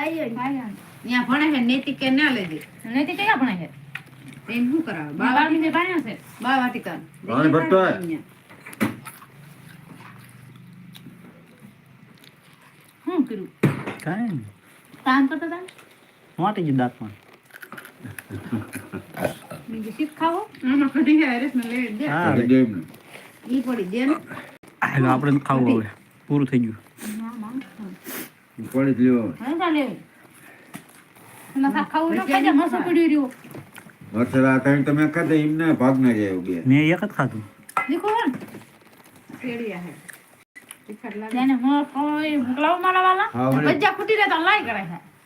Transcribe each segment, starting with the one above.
કાંઈ કાંઈ ત્યાં ભણે છે નૈતિક કે ના લઈ દે કયા ભણે છે? એને શું કરાવે? બા બાર ભણ્યા છે. બા વાટિકા પાણી ભરતો શું કર્યું? કાંઈ તાન કરતા તાન? મોટી જ દાંતમાં. બીજું શીખ ખાવો. આમાં કઢી છે ને લઈ દે. હા. ઈ પડી દે ને. આપણે ખાવું હવે. પૂરું થઈ ગયું. પડ્યું રહ્યું મરસરા ત્રણ તમે ખાધા એમને ભાગ ના જાય બે મેં એક જ ખાધું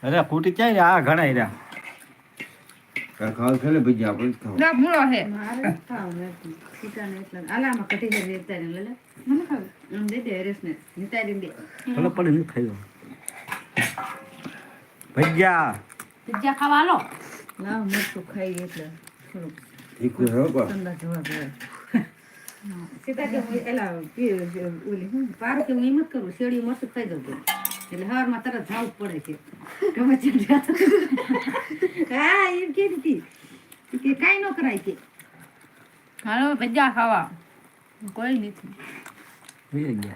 હે ખૂટી આ ઘણા રહ્યા ખાવ છે ને ભજીયા આપણે ખાવ ના મૂળો છે મારે ખાવ નથી સીતા ને એટલે આલામાં કઢી છે રેતા ને લે મને ખાવું દે દે હરેશ ને નિતારી દે ભલે પડે નહીં ખાઈ લો ભજીયા. ભજીયા ખાવા લો ના મરચું ખાઈ એટલે થોડુંક ઠીક છે હો બા. ઠંડા જવા દે. સીધા કે હું એલા પી- ઓલી હું પાર કે હું એમ જ કરું શેડી મરચું ખાઈ દઉં છું. એટલે હવારમાં તરત જાવું જ પડે છે. ગમે તેમ હા એમ કે દીધી કે કાંઈ ન કરાય કે. હાલો ભજીયા ખાવા. કોઈ નથી. ગયા હમ, હમ, હમ, હમ.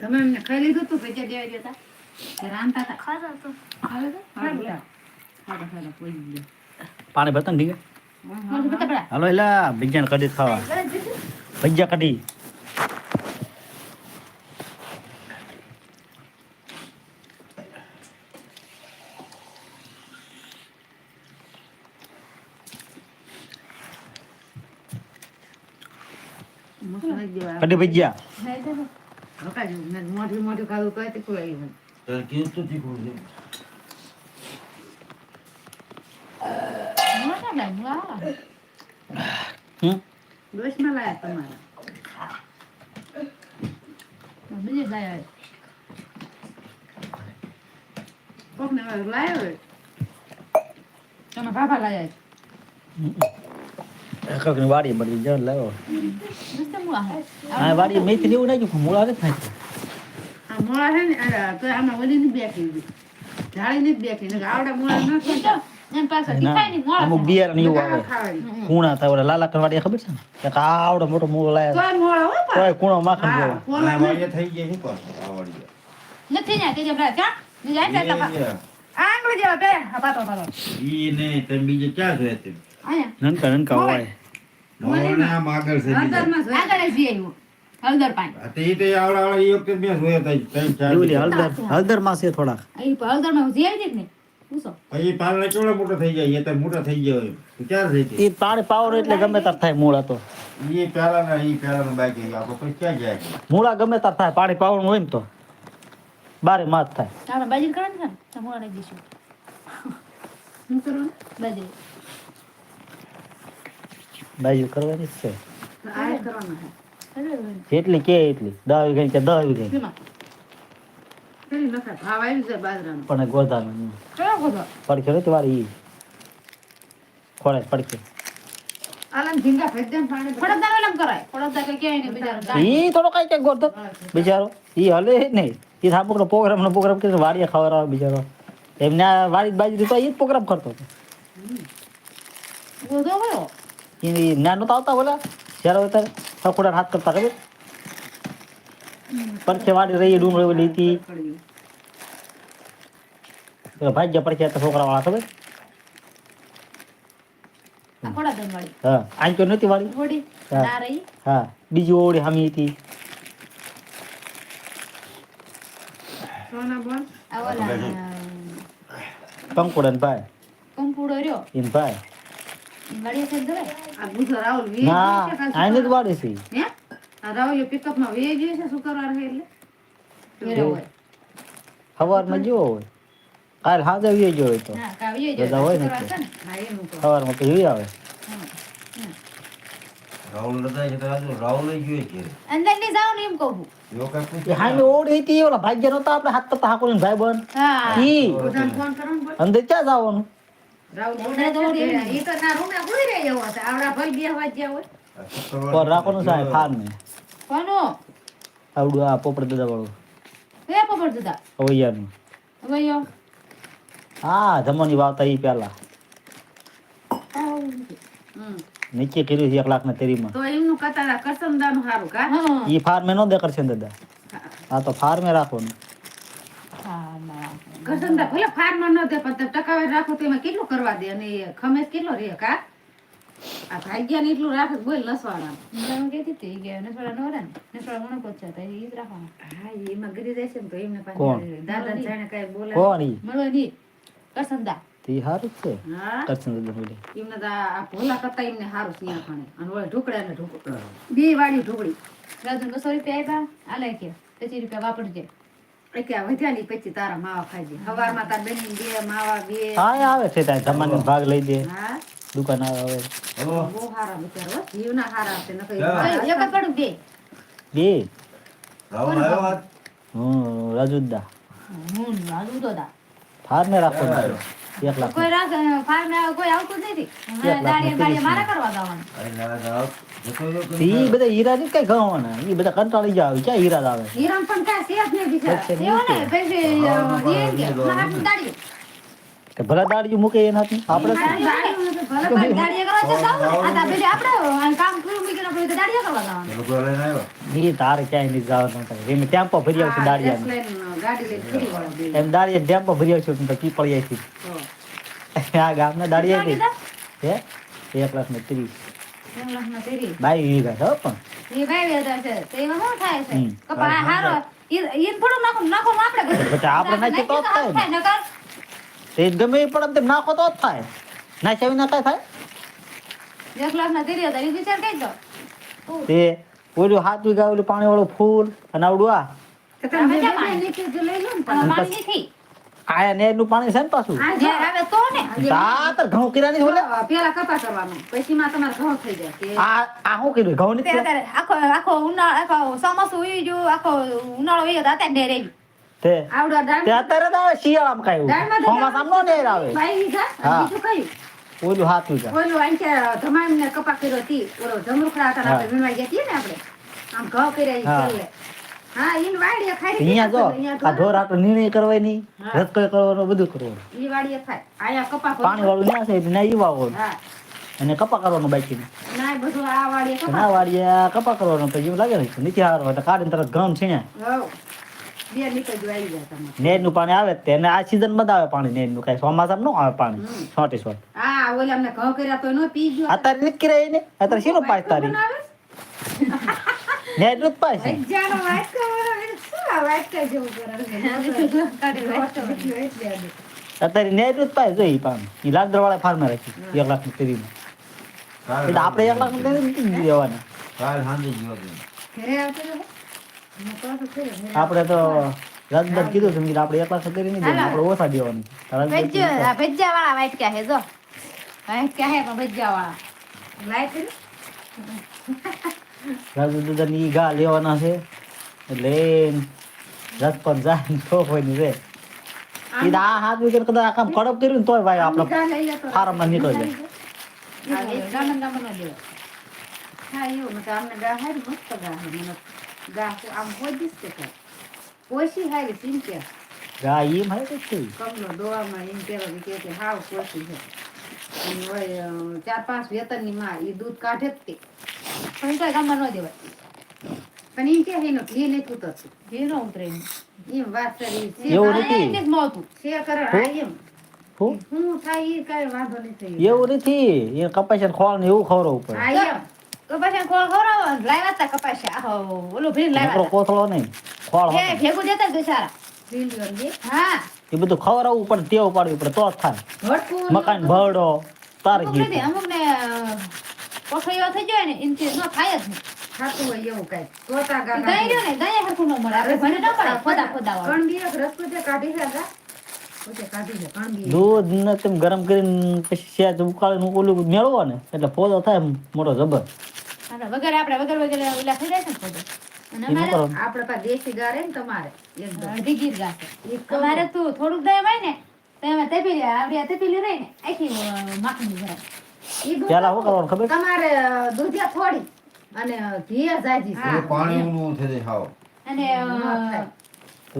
તમે એમને ખાઈ લીધું તું? ભેજા દેવા ગયા હતા રાંધતા હતા ખાધો તો. ખાધું હતું? ખાધું હતા. ખાધા ખાધા કોઈ ગયા. પાણી બતાવ ઠીક હાલો એલા ભજીયા કઢી ખાવા. ભજીયા કઢી. કઢી ભજીયા હકાજો. મેં મોઢું મોઢું ખાધું તોય તીખું લાગ્યું કેવું તો તીખું છે ડોશમાં લાયા તમારા બીજે જાય કોકને લાયો તમે પાપા લાયા એકકની વાડી બધી જણ લાવ્યો મૂળા હે આ વાડી મેથી લેવું નાખ્યું પણ મૂળા નથી આ મોળા છે ને તો આમાં ઓલી ની બેઠી. જાળી ની બેઠી ને આવડા મોળા ન થાય ને પોલા ને ને એ, ને નનકા નનકા હોય મોહનના માગર છે બીજા. હળદરમાં આગળ જ આવ્યો હળદર પાણી. આ તો આવડા આવડા ઈ વખતે મેં જોયા તા, ત્રણ ચાર હળદર. હળદરમાં છે થોડાક. અહીં હળદરમાં જઈ આવી ને પૂછો. પછી પાલના કેવડા મોટા થઈ જાય? એ તો મોટા થઈ ગયા હોય. તો ક્યાં એ પાણી પાવર એટલે ગમે તાર થાય મૂળા તો. બાકી પછી ક્યાં જાય મૂળા ગમે તાર થાય પાણી પાવર હોય ને તો. બારે માસ થાય. આપણે બાજરી કરવાની છે ને? તો નાખી દઈશું શું કરવાનું? બાજરી. બાજુ કરવાની જ છે. જેટલી કે એટલી. દસ વીઘા કે દસ વીઘા. પણ ગોધા? પડખે નથી વાળી ઈ. ખોળે પડખે. ને કે ઈ થોડો કઈ કઈ ગોધો. બિચારો. ઈ હલે જ નહીં. ઈ થાપકનો પ્રોગ્રામ નો પ્રોગ્રામ કરીને વાડીએ ખવડાવે બિચારો. એમને આ વાડી બાજુ તો એ જ પ્રોગ્રામ કરતો હતો. ગોધો કયો ઈ નાનો તો આવતા બોલા જ્યારે ત્યારે સખોડા હાથ કરતા ખબર? પડખે વાડી રહી ડુંગળી ઓલી હતી ભાઈ ભાગ્ય પડખે છોકરા વાળા ખબર? વાળી આંચો નથી વાળી? હા. ના રહી. હા બીજી ઓળી હામી હતી. પંકુડન કંકુડન ભાઈ. કંકુડો રહ્યો. એમ ભાઈ. પિકઅપમાં જેવો હોય. કાલ હાજર વી ગયો તો. બધા હોય ને તો આવે. રાહુલ રાહુલ છે ની જાવ ને એમ કહું ભાગ્ય નતા આપણે હાથ ભાઈ બન. અંદર ક્યાં જવાનું? રાખવાનું સાહેબ ફાર ને કોનો? આવડું આ પોપડ દાદા વાળું કયા પકડ દીધા અવૈયાનું. ભાઈઓ હા જમવાની વાવતા ઈ પેલા. નીચે કર્યું છે એક લાખ ના તેરીમાં. તો એમનું કતારા કરસમદાનું હારું કા? ઈ ફાર્મે નો દે કરશે દાદા. આ તો ફાર્મે રાખવાનું. ના કરસમદા ભલે ફાર્મમાં ન દે પણ તમે ટકાવે રાખો તો એમાં કેટલું કરવા દે અને એ ખમેસ કેટલો રહે કા? આ ભાગ્યાને એટલું રાખે બોલ નસવાડા હું કહેતી હતી કે નસવાડા નો ને નસવાડા મને પોચા હતા એ જ રાખવાનું. હા એમાં ગરી જાય છે ને તો એમને કોણ? દાદા જાણે કઈ બોલે કોણ ઈ? મળો નહીં કરસંદા તે હારું છે. હા. કરશે બોલે. એમને તો આ ભોલા કરતા એમને હારું સિંહ ખાણે અને ઓય ઢોકળા ને ઢોકળા. બે વાળી ઢોકળી. રાજુ બસો રૂપિયા આપ્યા આલે કે પચીસ રૂપિયા વાપરજે. આવે છે ત્યાં જમવાનો ભાગ લઈ દે. દુકાન આવે બે. રાજુદા. હું રાજુ તો એક લાખ કોઈ રાખ ફાર્મ કોઈ આવતું નથી. એક લાખ દાડિયા ને બાડિયા મારા કરવા જવાનું. અરે ના, ના, જતો રહ્યો તો ઈ બધા હીરા ની કઈ ગવાના ઈ બધા કંટાળી જાવ ક્યાં હીરા આવે પણ કાંઈ છે નહીં બિચારા. એવો ને ભલા મૂકે એનાથી. આપણે દાડિયા દાડિયા તારે ક્યાંય નહીં જવાનું એમ ટેમ્પો ભરી આવશે બે. એમ દાડિયા ટેમ્પો ભરી આવશે તો આ ગામના દાડિયા હે? એક લાખ ને ત્રીસ. વીઘા છે. પણ આપણે નાખો તો થાય. નાખ્યા વિના કઈ થાય? એક લાખના તેરી હતા એ વિચાર કઈ દો તે ઓલું હાથ વીઘા ઓલું પાણી વાળું ફૂલ અને આવડું આ. તો તમે બે ક્યાં બે પાણી? નીચે જ લઈ લો ને આમાં તમે. પાણી નથી. આયા નેરનું પાણી છે ને પાછું? આ જો, જ્યારે આવે તો ને. તા તાર ઘઉં કિરાની બોલે? પેલા કપા કરવાનું. પછી માં તમારે ઘઉં થઈ જાય. આ આ શું કર્યું? ઘઉં તે આખો આખો ઉનાળો આખો ચોમાસું ઉઈ ગયું આખો ઉનાળો ગયો અત્યારે નેર આવી તે આવડા દાળ અત્યારે તો આવે શિયાળામાં તો ચોમાસામાં નેર આવે. બીજું કયું? ઓલું હાથું છે ઓલું આંચે ધમાઈને કપા કર્યો હતી ઓલો જમરૂખડા હતા આપણે વીણવા ગયા ને આપણે. આમ ઘઉં કર્યા હા. છેલ્લે. હા ઈન વાડીએ ખાઈ અહીંયા જો આ ઢોર આટલો નિર્ણય કરવાય નહીં કરવાનો બધું કરવાનું. ઈ વાડીએ થાય આયા કપા પાણી વાળું ના છે ના ઈ વાવવાનું હા. અને કપા કરવાનું બાકી ના બધું આ વાડીએ કપા. ના આ કપા કરવાનો તો એવું લાગે ને નીચે તો કાઢીને તરત ઘઉં છીણ્યા. ને નેરનું પાણી આવે તેને આ સીઝનમાં આવે પાણી નેરનું કઈ ચોમાસામાં ન આવે પાણી. છોટી છોટ. હા ઓલા અમને ઘઉં કર્યા તો નો પી ગયો અત્યારે નીકળી રહી ને અત્યારે શીનું પાય તારી? નેરનું છે. કરે? આદુ. અત્યારે નેરનું જ જોઈ પાણી ઈ લાગદર વાળા ફાર્મે રાખી. એક લાખની તેરીમાં આપણે એક લાખની દેવાના કાલ સાંજે ગયો ઘરે આવતો આપણે તો રાજદાર કીધું કે આપણે એક લાખની નહીં દેવાની આપણે ઓછા દેવાની રાજદાર. ભજીયા વાળા વાટક્યા હે જો વાટક્યા હે પણ ભજીયા વાળા લાઈટ કરી. રાજુ ની ગા લેવાના છે એટલે પર જાય તો કોઈ નહીં રે આ હાથ વિકેટ કદાચ આખા કડપ કર્યું ને તોય ભાઈ આપણે ફાર્મ ફાર્મમાં નીકળી જાય હા, એવું. અમને ગા હારી મસ્ત ગા. મને આમ પોચીસ છે કાંઈ. પોચી હારી, સિંચે. ગા ઈ મારે તો છે કમલો દોવામાં એમ કહેવાય કે કે હાવ પોચી છે. અને હોય, અ, ચાર પાંચ વેતનની માં ઈ દૂધ કાઢે જ તે પણ તો ગામમાં ન દેવાય પણ એમ કે એનો ઘી નહીં ઉતરતું ઘી નો ઉતરે એમ. વાત કરી છે એવું નથી. મળતું. છે કરે? એમ હું થાય એ કાંઈ વાંધો નહીં એવું નથી એ કપાસ ખોળ ને એવું ખવડાવવું પડે કપાસિયા ખોળ ખવડાવો લાવ્યા તા કપાસિયા. આહો, ઓલું ભરીને લાવ્યા કોથળો નહીં ખોળ એ ભેગું દેતા જ બિચારા. હા. એ બધું ખવડાવવું પડે ટેવ પાડવી પડે તો થાય. મકાન ભરડો તાર અમુક ગીત નથી, અમુકને, અ, કોઠડીઓ થઈ જાય ને એનથી ન થાય જ ખાતું હોય એવું કાંઈ. તોતા ગા ઈ દહીં ને, દહીં હરખું ન મળે. આપણે ભણી ન પડે, ખોદા ખોદા કણબી એક રસ્તો છે કાઢી છે ગા પોતે કાઢી છે કણબી દૂધ ને તેમ ગરમ કરીને પછી ઉકાળીને ઓલું મેળવો ને એટલે ફોદો થાય મોટો જબર. વગર આપણે વગર વગર ઓલા થઈ જાય છે ને. અને અમારે આપણે પાસે દેશી ગા ને તમારે અડધી ગીર ગાશે. ઈ તું થોડુંક દહીં હોય ને તો એમાં તપેલી આપણી તપેલી રહી ને આખી અ, ભરાય. ઈ દૂધ પેલા શું કરવાનું ખબર? તમારે દૂધિયા થોડી અને ઘી જાજી પાણી ઊનું થઈ જાય હાવ. અને.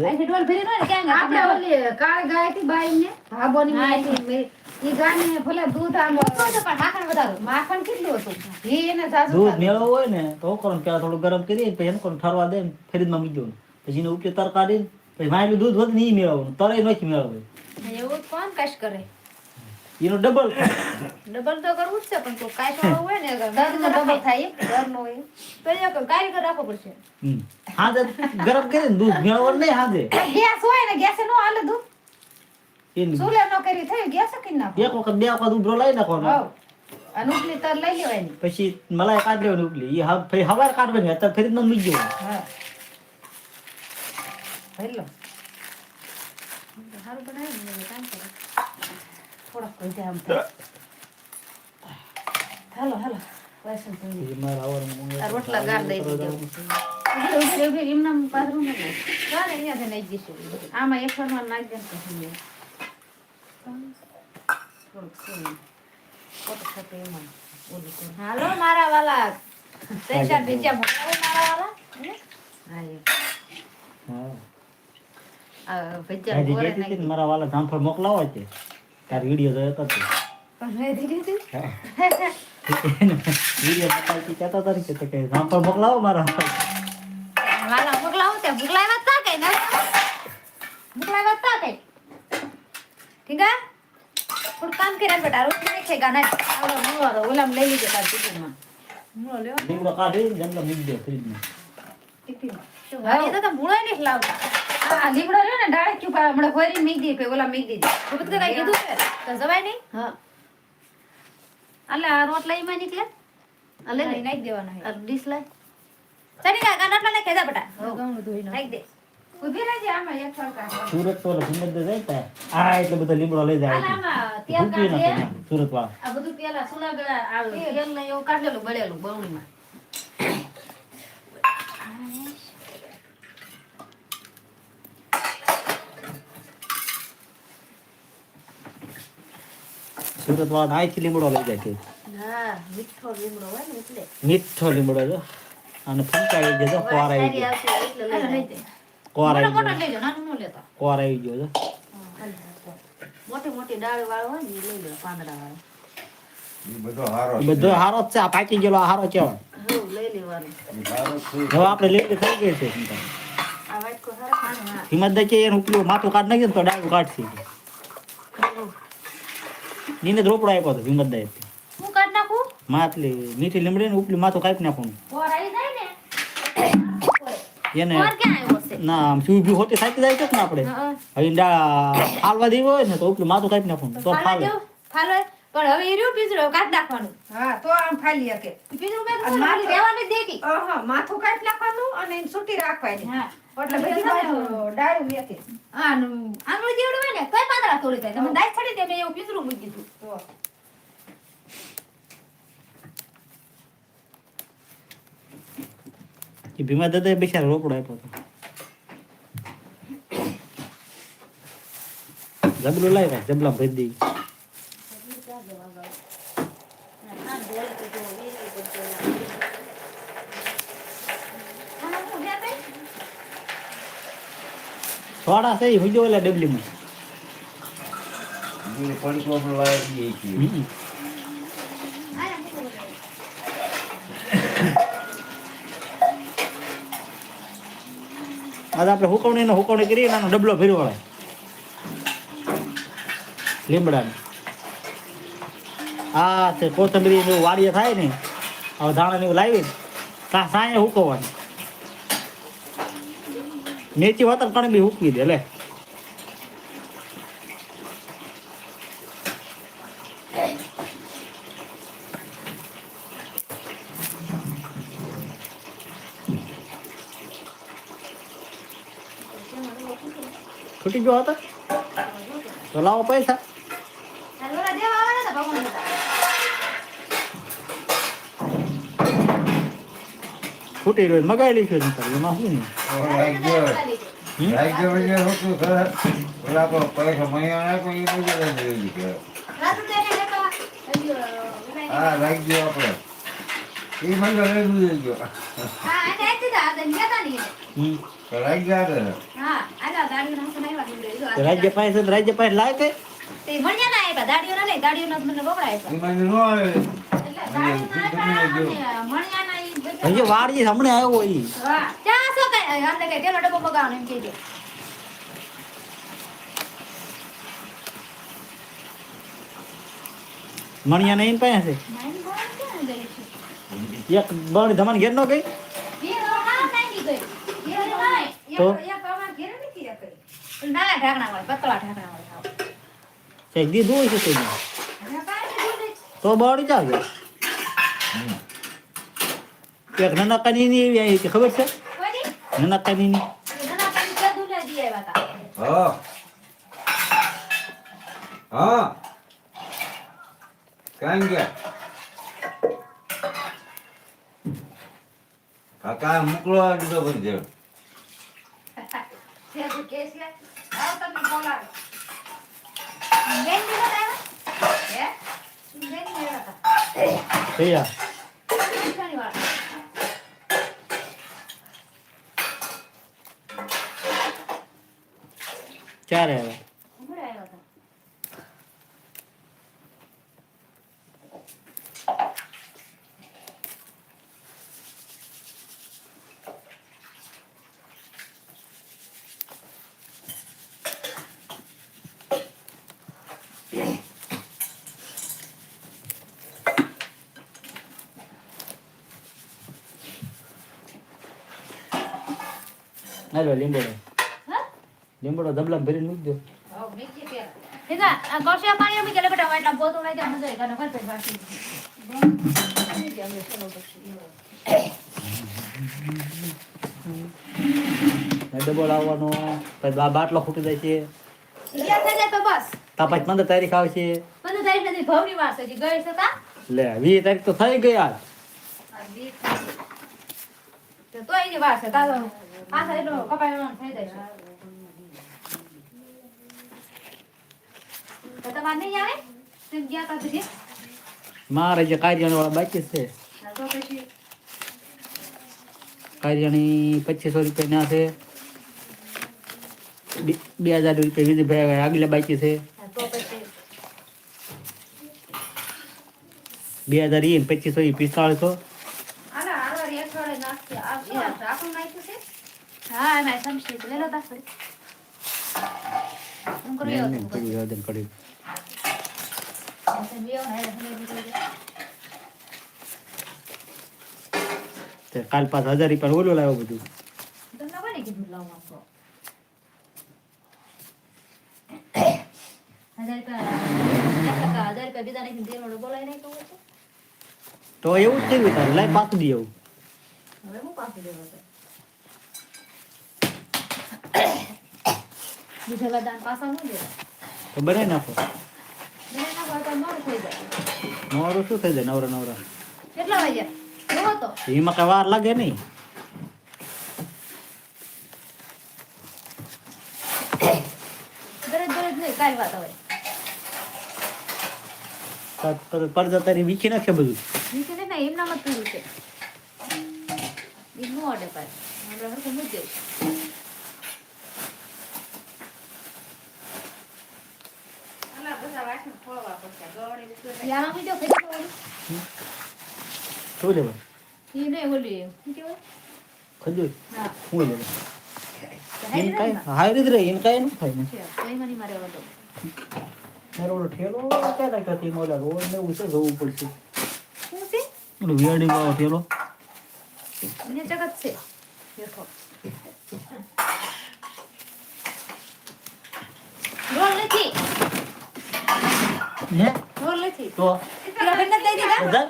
આખી ડોલ ભરી ને ક્યાં આપણે આપણે ઓલી કાળી ગાય હતી બાઈને ભાભોની હા, માયથી મેં- ઈ ગાયને ભલે દૂધ આમ પણ માખણ વધારો. માખણ કેટલું હતું? ઘી એને જાજુ દૂધ ખાધું. હોય ને તો પેલા થોડું ગરમ કરી પછી એને કોણ ઠરવા દે ને ફ્રીજમાં મૂકી દેવાનું પછી એને ઉપલી તર પછી દૂધ વધે ને મેળવવાનું. તરે નથી મેળવવું. એવું કોણ કશ કરે? એનો ડબલ ડબલ તો કરવું જ છે પણ કાંઈ હોય ને દરનો ડબલ થાય. એમ, દરનો હોય. તો કારીગર રાખવો પડશે. ગરમ કરીને દૂધ મેળવવાનું નહીં હાજે. ગેસ હોય ને ગેસે નો હાલે દૂધ. ચૂલે નો કરી થયું ગેસે કરી નાખો એક વખત બે વખત ઉભરો લઈ નાખવાનો અને ઉપલી તર લઈ લેવાની. પછી મલાઈ કાઢી લેવાની ઉપલી. એ ફરી હવાર કાઢવાની અત્યારે ફરી મૂકી હા. હેલો. સારું બનાવ્યું ને કામ કરે. થોડોક કોઈ આમ થાય. હાલો હાલો. વાસણ ધોઈ મારા આવવાનું રોટલા ગાળ દઈ દીધો. એમનામ પાથરું ન નાખ. ચાલે અહીંયાથી નાખી દઈશું આમાં એક ફરમાન નાખ દે હાલો મારા વાલા. પૈસા ભેજ્યા મોકલાવો મારા વાલા? હતી. મારા વાલા જામફળ મોકલાવો છે. તાર વીડિયો જોયો તો તે. હતી. હતા તો જામફળ મોકલાવો મારા વાલા. મોકલાવો ત્યાં મોકલાવ્યા તા કઈ ના મોકલાવ્યા તા કઈ ઠીક હે થોડું કામ કર્યા બેટા રોટી નહીં ખેગા ના આવડો મૂળો ઓલામાં લઈ લીધો તાર ટિફિનમાં. મૂળો લ્યો લીમડો કાઢી જમલો મૂકી દે ફ્રીજમાં ટિફિનમાં. શું વાલી તો તો મૂળો નહીં લાવતા આ લીમડો રહ્યો ને ડાળે ચૂપા હમણાં ભરીને મૂકી દીધી, પછી ઓલા મૂકી દીધી. તો બધું કઈ કીધું છે તો જવાય નહીં હા. આ રોટલા એમાં નીકળે આ લઈ લે. નાખી દેવાના આ ડીશ લાય. ચડી કા ગાંડા ને ખેદા બેટા. ઘઉં ધોઈ નાખ દે ઊભી રહેજે આમાં એક સરખા. સુરત તો હિંમત જાય તા આ એટલે બધા લીમડો લઈ જાય. સુરત વાળા આ બધું પેલા સુલા આ તેલ ને એવું કાઢેલું બળેલું બરણીમાં. સુરત વાળા અહીંથી લીમડો લઈ જાય છે. મીઠો લીમડો હોય ને એટલે. મીઠો લીમડો જો. અને ફૂંકાઈ દેજો કોર આવી ગયો. કોર આવી ગયો. કોર આવી ગયો જો. મોટી મોટી ડાળ વાળો હોય ને લઈ લે પાંદડા વાળો. બધો હારો બધો હારો છે આ પાકી ગયેલો આ હારો હઉ, લઈ લેવાનું. હવે આપણે લીમડી થઈ ગઈ છે. ચિંતા. આ વાટકો સારો ખાનો હા હિંમત દે કે એનું પેલું માથું કાઢ નાખ્યું તો ડાળું કાઢશે. નીને રોપડો આપ્યો હતો હિંમત હું કાઢ નાખું? માથલી મીઠી લીમડી ને ઉપલી માથું કાપી નાખવાનું. પોર આવી જાય ને? એને છે ના આમ શું ઊભી હોતી થાકી જાય છે ને આપણે? હવે ઈંડા ફાલવા દેવી હોય ને તો ઉપલું માથું કાપી નાખવાનું તો ફાલે. ફાલે પણ હવે એ રહ્યું પીંજરું, કાઢ નાખવાનું. હા તો આમ ફાલી શકે. પીંજરું મેં માથે- રહેવાનું દેતી અહં, માથું કાઢી નાખવાનું અને એને સૂટી રાખવાની. હા. એટલે બધી ડાળું વેકે. આનું આંગળી જેવડું હોય ને તોય પાંદડા તોડી જાય. તમે દાય છડી દે મેં એવું પીંજરું મૂકી દીધું. તો. ભીમા દાદા બિચારા રોપડો આપ્યો હતો. જબલું ને જબલા ભરી દઈ થોડા છે હુજો ઓલા ડબલીમાં બીજું આપડે આપણે લાવી બધા. આજે આપણે હુકવણી ને હુકવણી કરી ડબલો ફેરવો પડે લીમડાનો. આ તે કોથમીરી ને એવું વાડીએ થાય ને, હવે ધાણા ને એવું લાવી તા સાંજે હુકવવાની મેચી વતન કણ બી હુકવી દે, લે. છૂટી ગયો હતો? તો લાવો પૈસા. હા રહ્યો દાડીઓ ના સુનાઈ વાગી તો રાજ્ય પાસે રાજ્ય પાસે લાય તે તે મળ્યા ના આવ્યા દાડીઓ ના નહીં દાડીઓ ના મને એમાં ન ના મળ્યા ના ઈ બધા- હજી વાડી હમણે આવ્યો ઈ ચા શું કઈ આને કઈ તેલો ડબ્બો મગાવવાનો એમ કહેજે મણિયા નહીં પાસે છે એક બળી ધમન ઘેર નો ગઈ તો? એક એક અમાર ઘેર નથી એક ના ઢાકણા વાળી પતળા ઢાકણા છે દીધું હોય છે તો બળી જાવ એક નનકાની ની એવી આવી છે ખબર છે? નાના પાણી કે દૂધ લઈ દઈએ આવ્યા હતા હા. હા. કાંઈ ગયા? કાકા મોકલો દીધો બંધ છે તો કે છે આવ તમે બોલાવો બેન દીધો આવ્યા હે બેન આવ્યા હતા કયા શનિવાર ચારે આવ્યા હમણાં આવ્યા હતા હાલો લીંબોડો હા લીંબોડો ધબલામાં ભરીને મૂકી દો. ડબલ આવવાનો પછી બાટલો ફૂટી જાય છે. ઈયા તો બસ. તા પંદર તારીખ આવશે. પંદર તારીખ નથી ભવની વાર છે ગઈ છે લે વીસ તારીખ તો થઈ ગયા તો એની વાર છે તા પાછા એટલો કપાયનો થઈ જાય છે તો તમારે નહીં આવે? તેમ ગયા તા પછી મારે જે કાર્યાણી વાળા બાકી છે. તો પછી? કાર્યાણી પચીસો રૂપિયા ના છે. બે- હજાર રૂપિયા વિધિભાઈ આગલા બાકી છે. બે હજાર એ પચીસો એ પિસ્તાળીસો હા. ના સમજી લેલો તા ફરી હું કરી નહીં, આવ્યો નહીં, પડી ગયો, વજન પડી તે કાલ પાછ હજાર રૂપિયા ઓલું લાવ્યો બધું તમને કોને કીધું લાવવા તો હજાર રૂપિયા હજાર રૂપિયા બીજા નાખીને તેલ બોલાય નહીં કહું તો એવું જ થયું તારે લાઈ પાછું દઈ આવું હવે હું પાછું દેવા તો બીજા બધા પાછા ન દેવા તો બનાવી નાખો. મને ના ભાવતા મોડું થઈ જાય. નવરો શું થઈ જાય? નવરા નવરા. કેટલા વાગ્યા? જોવો તો. એમાં કઈ વાર લાગે નહીં. દરજ દરજ નહીં કાંઈ વાત હવે પડદા તારી વીખી નાખે બધું? નીચે ને ના એમના મત થયું છે. પાય હરખું મૂકી યાર ખેતી વાળી શું લેવા ઈ નહીં ઓલી ખજૂર. હા. શું લેવા તો હાઈડ્રેટ કાંઈ ના. હારી જ રહે એને કાંઈ ન થાય ને. તો એમાં નહીં મારે ઓલો. મારો ઓલો ઠેલો ક્યાં રાખ્યો હતી? ઓલા રોડ ને છે જવું પડશે. શું છે? ઓલું વેડી વાળો ઠેલો. એને જગત છે. દેખો. રોલ નથી. હે રોલ નથી તો? બેનને દઈ દીધા? બધા?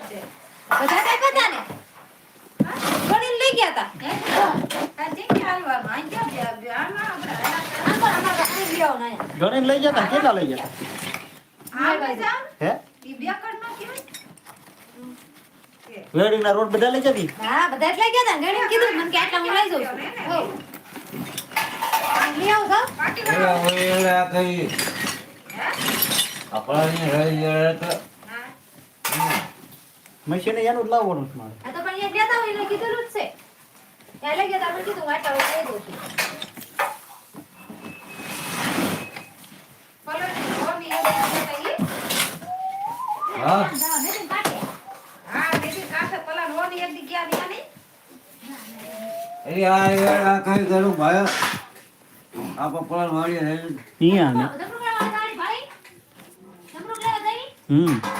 બધા કઈ પતા ને? ગણીને લઈ ગયા અમારા ઘરે લઈ જતા કેટલા લઈ જતા હે? વેડિંગ ના રોડ બધા લઈ જતી હા બધા જ લઈ ગયા હતા ને ગણીને કીધું મને કે આટલા હું લઈ જાઉં છું. હો. લઈ આવો તો વાળો. કઈ? આપણાની રહી જાય તો મશીને એનું જ લાવવાનું છે મારે. આ તો પણ એ ગયા હોય એટલે કીધેલું જ છે. એટલે ગયા આપણે કીધું વાટા હોય લઈ દઉં છું? હા? એ આ કઈ કરું ભાઈ? આ પપ્પા વાળી રહી અહીંયા ને